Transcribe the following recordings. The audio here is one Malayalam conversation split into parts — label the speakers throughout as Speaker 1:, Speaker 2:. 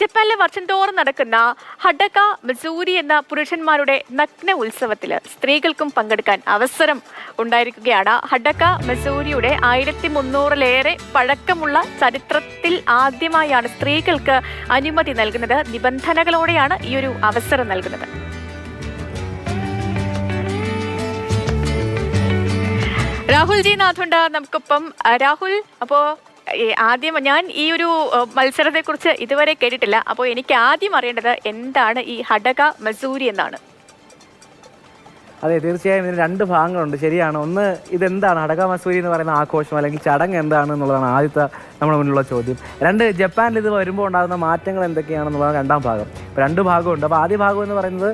Speaker 1: ജപ്പാനിലെ വർഷം തോറും നടക്കുന്ന ഹഡക മിസൂരി എന്ന പുരുഷന്മാരുടെ നഗ്ന ഉത്സവത്തിൽ സ്ത്രീകൾക്കും പങ്കെടുക്കാൻ അവസരം ഉണ്ടായിരിക്കുകയാണ്. ഹഡക മിസൂരിയുടെ ആയിരത്തി മുന്നൂറിലേറെ പഴക്കമുള്ള ചരിത്രത്തിൽ ആദ്യമായാണ് സ്ത്രീകൾക്ക് അനുമതി നൽകുന്നത്. നിബന്ധനകളോടെയാണ് ഈ ഒരു അവസരം നൽകുന്നത്. രാഹുൽ ജി നാഥുണ്ട്. നമുക്കൊപ്പം രാഹുൽ അപ്പോ ഈ ആദ്യം ഞാൻ ഈ ഒരു മത്സരത്തെ കുറിച്ച് ഇതുവരെ കേട്ടിട്ടില്ല. അപ്പോൾ എനിക്ക് ആദ്യം അറിയേണ്ടത് എന്താണ് ഈ ഹഡക മസൂരി എന്നാണ്.
Speaker 2: അതെ തീർച്ചയായും ഇതിന് രണ്ട് ഭാഗങ്ങളുണ്ട്. ശരിയാണ്. ഒന്ന് ഇതെന്താണ് അടക മസൂരി എന്ന് പറയുന്ന ആഘോഷം അല്ലെങ്കിൽ ചടങ്ങ് എന്താണ് എന്നുള്ളതാണ് ആദ്യത്തെ നമ്മുടെ മുന്നിലുള്ള ചോദ്യം. രണ്ട് ജപ്പാനിൽ ഇത് വരുമ്പോൾ ഉണ്ടാകുന്ന മാറ്റങ്ങൾ എന്തൊക്കെയാണെന്നുള്ളതാണ് രണ്ടാം ഭാഗം. രണ്ട് ഭാഗമുണ്ട്. അപ്പോൾ ആദ്യ ഭാഗം എന്ന് പറയുന്നത്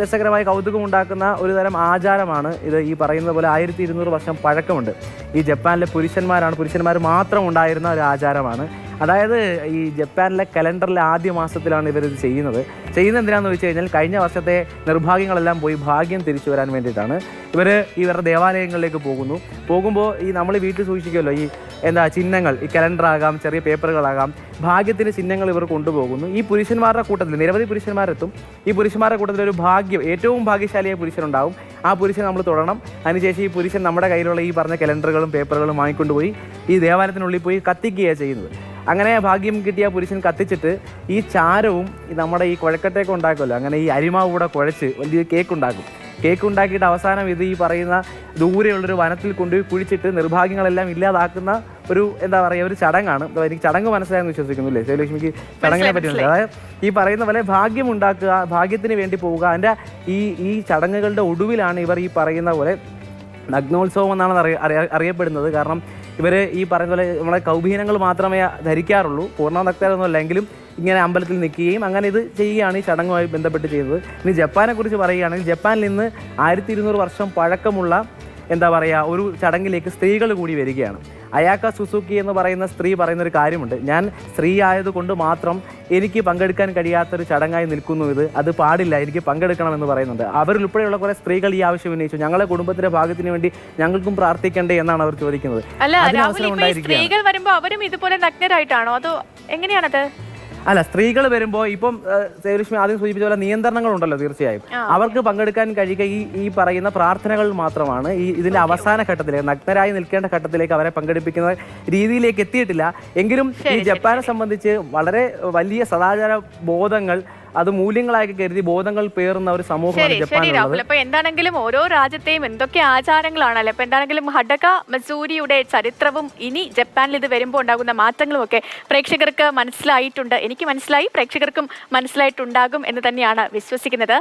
Speaker 2: രസകരമായി കൗതുകം ഉണ്ടാക്കുന്ന ഒരു തരം ആചാരമാണ് ഇത് ഈ പറയുന്നത് പോലെ ആയിരത്തി ഇരുന്നൂറ് വർഷം പഴക്കമുണ്ട്. ഈ ജപ്പാനിലെ പുരുഷന്മാരാണ് പുരുഷന്മാർ മാത്രം ഉണ്ടായിരുന്ന ഒരു ആചാരമാണ്. അതായത് ഈ ജപ്പാനിലെ കലണ്ടറിലെ ആദ്യ മാസത്തിലാണ് ഇവരിത് ചെയ്യുന്നത്. ചെയ്യുന്നത് എന്തിനാണെന്ന് വെച്ച് കഴിഞ്ഞാൽ കഴിഞ്ഞ വർഷത്തെ നിർഭാഗ്യങ്ങളെല്ലാം പോയി ഭാഗ്യം തിരിച്ചു വരാൻ വേണ്ടിയിട്ടാണ്. ഇവർ ഇവരുടെ ദേവാലയങ്ങളിലേക്ക് പോകുന്നു. പോകുമ്പോൾ ഈ നമ്മൾ വീട്ടിൽ സൂക്ഷിക്കുമല്ലോ ഈ എന്താ ചിഹ്നങ്ങൾ ഈ കലണ്ടറാകാം ചെറിയ പേപ്പറുകളാകാം ഭാഗ്യത്തിന് ചിഹ്നങ്ങൾ ഇവർ കൊണ്ടുപോകുന്നു. ഈ പുരുഷന്മാരുടെ കൂട്ടത്തിൽ നിരവധി പുരുഷന്മാരെത്തും ഈ പുരുഷന്മാരുടെ കൂട്ടത്തിൽ ഒരു ഭാഗ്യം ഏറ്റവും ഭാഗ്യശാലിയായ പുരുഷനുണ്ടാവും. ആ പുരുഷൻ നമ്മൾ തൊടണം അതിനുശേഷം ഈ പുരുഷൻ നമ്മുടെ കയ്യിലുള്ള ഈ പറഞ്ഞ കലണ്ടറുകളും പേപ്പറുകളും വാങ്ങിക്കൊണ്ടുപോയി ഈ ദേവാലയത്തിനുള്ളിൽ പോയി കത്തിക്കുകയാണ് ചെയ്യുന്നത്. അങ്ങനെ ഭാഗ്യം കിട്ടിയ പുരുഷൻ കത്തിച്ചിട്ട് ഈ ചാരവും നമ്മുടെ ഈ കുഴക്കട്ടയൊക്കെ ഉണ്ടാക്കുമല്ലോ അങ്ങനെ ഈ അരിമാവ് കൂടെ കുഴച്ച് വലിയ കേക്ക് ഉണ്ടാക്കും. കേക്ക് ഉണ്ടാക്കിയിട്ട് അവസാനം ഇത് ഈ പറയുന്ന ദൂരെയുള്ളൊരു വനത്തിൽ കൊണ്ടുപോയി കുഴിച്ചിട്ട് നിർഭാഗ്യങ്ങളെല്ലാം ഇല്ലാതാക്കുന്ന ഒരു എന്താ പറയുക ഒരു ചടങ്ങാണ്. എനിക്ക് ചടങ്ങ് മനസ്സിലായെന്ന് വിശ്വസിക്കുന്നു അല്ലേ ശൈലക്ഷ്മിക്ക് ചടങ്ങിനെ പറ്റി അതായത് ഈ പറയുന്ന പോലെ ഭാഗ്യം ഉണ്ടാക്കുക ഭാഗ്യത്തിന് വേണ്ടി പോവുക അതിന്റെ ഈ ഈ ചടങ്ങുകളുടെ ഒടുവിലാണ് ഇവർ ഈ പറയുന്ന പോലെ നഗ്നോത്സവം എന്നാണ് അറിയ അറിയ- അറിയപ്പെടുന്നത്. കാരണം ഇവർ ഈ പറയുന്ന പോലെ നമ്മളെ കൗബീനങ്ങൾ മാത്രമേ ധരിക്കാറുള്ളൂ. പൂർണ എങ്കിലും ഇങ്ങനെ അമ്പലത്തിൽ നിൽക്കുകയും അങ്ങനെ ഇത് ചെയ്യുകയാണ് ഈ ചടങ്ങുമായി ബന്ധപ്പെട്ട് ചെയ്തത്. ഇനി ജപ്പാനെ കുറിച്ച് പറയുകയാണെങ്കിൽ ജപ്പാനിൽ നിന്ന് ആയിരത്തി ഇരുന്നൂറ് വർഷം പഴക്കമുള്ള എന്താ പറയുക ഒരു ചടങ്ങിലേക്ക് സ്ത്രീകൾ കൂടി വരികയാണ്. അയാക്ക സുസുക്കി എന്ന് പറയുന്ന സ്ത്രീ പറയുന്ന ഒരു കാര്യമുണ്ട്. ഞാൻ സ്ത്രീ ആയതുകൊണ്ട് മാത്രം എനിക്ക് പങ്കെടുക്കാൻ കഴിയാത്തൊരു ചടങ്ങായി നിൽക്കുന്നു ഇത്. അത് പാടില്ല എനിക്ക് പങ്കെടുക്കണമെന്ന് പറയുന്നുണ്ട്. അവരുൾപ്പെടെയുള്ള കുറെ സ്ത്രീകൾ ഈ ആവശ്യം ഉന്നയിച്ചു. ഞങ്ങളെ കുടുംബത്തിന്റെ ഭാഗത്തിന് വേണ്ടി ഞങ്ങൾക്കും പ്രാർത്ഥിക്കണ്ടേ എന്നാണ് അവർ ചോദിക്കുന്നത്.
Speaker 1: സ്ത്രീകൾ വരുമ്പോൾ അവരും ഇതുപോലെ നഗ്നരായിട്ടാണോ? അതോ എങ്ങനെയാണത്?
Speaker 2: അല്ല സ്ത്രീകൾ വരുമ്പോൾ ഇപ്പം സേവലക്ഷ്മി ആദ്യം സൂചിപ്പിച്ച പോലെ നിയന്ത്രണങ്ങൾ ഉണ്ടല്ലോ തീർച്ചയായും. അവർക്ക് പങ്കെടുക്കാൻ കഴിയുക ഈ ഈ പറയുന്ന പ്രാർത്ഥനകൾ മാത്രമാണ് ഈ ഇതിന്റെ അവസാന ഘട്ടത്തിലേക്ക് നഗ്നരായി നിൽക്കേണ്ട ഘട്ടത്തിലേക്ക് അവരെ പങ്കെടുപ്പിക്കുന്ന രീതിയിലേക്ക് എത്തിയിട്ടില്ല. എങ്കിലും ഈ ജപ്പാനെ സംബന്ധിച്ച് വളരെ വലിയ സദാചാര ബോധങ്ങൾ അത് മൂല്യങ്ങളായി കരുതി ബോധങ്ങൾ പേറുന്ന ഒരു സമൂഹമാണ്
Speaker 1: ശരി രാഹുൽ. അപ്പൊ എന്താണെങ്കിലും ഓരോ രാജ്യത്തെയും എന്തൊക്കെ ആചാരങ്ങളാണ് അപ്പൊ എന്താണെങ്കിലും ഹഡക മസൂരിയുടെ ചരിത്രവും ഇനി ജപ്പാനിൽ ഇത് വരുമ്പോൾ ഉണ്ടാകുന്ന മാറ്റങ്ങളും ഒക്കെ പ്രേക്ഷകർക്ക് മനസ്സിലായിട്ടുണ്ട്. എനിക്ക് മനസ്സിലായി പ്രേക്ഷകർക്കും മനസ്സിലായിട്ടുണ്ടാകും എന്ന് തന്നെയാണ് വിശ്വസിക്കുന്നത്.